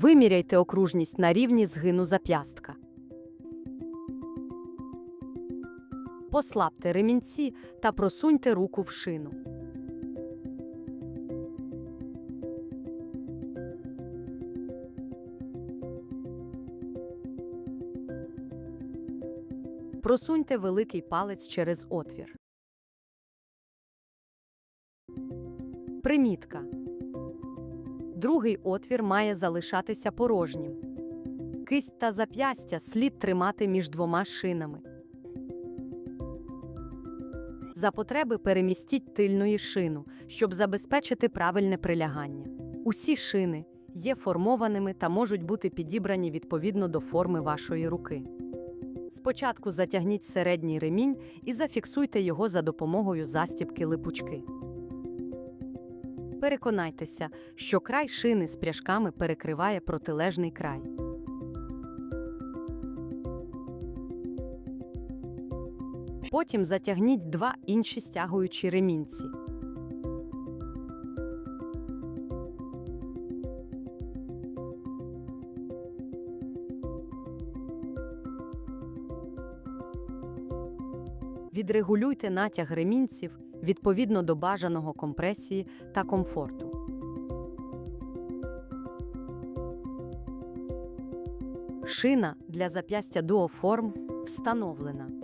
Виміряйте окружність на рівні згину зап'ястка. Послабте ремінці та просуньте руку в шину. Просуньте великий палець через отвір. Примітка. Другий отвір має залишатися порожнім. Кисть та зап'ястя слід тримати між двома шинами. За потреби перемістіть тильної шину, щоб забезпечити правильне прилягання. Усі шини є формованими та можуть бути підібрані відповідно до форми вашої руки. Спочатку затягніть середній ремінь і зафіксуйте його за допомогою застібки липучки. Переконайтеся, що край шини з пряжками перекриває протилежний край. Потім затягніть два інші стягуючі ремінці. Відрегулюйте натяг ремінців відповідно до бажаного компресії та комфорту. Шина для зап'ястя дуоформ встановлена.